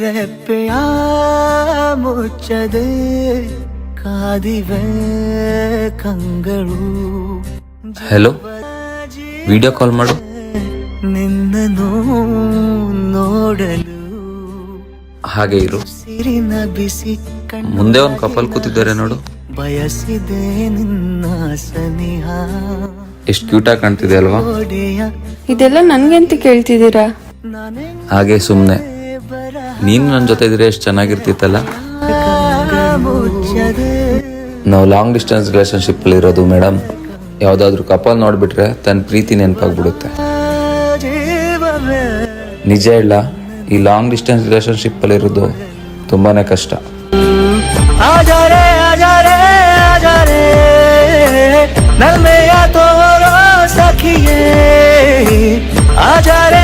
ರೆಪ್ಪೆಯ ಮುಚ್ಚದೆ ಕಾದಿವೆ ಕಂಗಳು. Hello video call ಮಾಡು. ನಿನ್ನನು ನೋಡಲು ಹಾಗೆ ಇರು. ಸಿರಿನ ಬಿಸಿ ಕಣ್ಣು ಮುಂದೆ ಒಂದು ಕಪಲ್ ಕೂತಿದ್ದಾರೆ ನೋಡು. ಬಯಸಿದೆ ನಿನ್ನ ಸನಿಹ. ಎಷ್ಟು ಕ್ಯೂಟಾಗಿ ಕಾಣ್ತಿದೆ ಅಲ್ವಾ? ಇದೆಲ್ಲ ನನ್ಗೆ ಅಂತ ಕೇಳ್ತಿದ್ದೀರಾ? ನಾನೇ ಹಾಗೆ ಸುಮ್ಮನೆ ನೀನು ನನ್ನ ಜೊತೆ ಇದ್ರೆ ಎಷ್ಟು ಚೆನ್ನಾಗಿರ್ತಿತ್ತಲ್ಲ? ನಾವು ಲಾಂಗ್ ಡಿಸ್ಟೆನ್ಸ್ ರಿಲೇಶನ್ಶಿಪ್ಪಲ್ಲಿ ಇರೋದು ಮೇಡಮ್ ಯಾವುದಾದ್ರೂ ಕಪಲ್ ನೋಡಿಬಿಟ್ರೆ ತನ್ನ ಪ್ರೀತಿ ನೆನಪಾಗ್ಬಿಡುತ್ತೆ. ನಿಜ ಇಲ್ಲ ಈ ಲಾಂಗ್ ಡಿಸ್ಟೆನ್ಸ್ ರಿಲೇಶನ್ಶಿಪ್ಪಲ್ಲಿ ಇರೋದು ತುಂಬಾನೇ ಕಷ್ಟ. ಆಜಾರೆ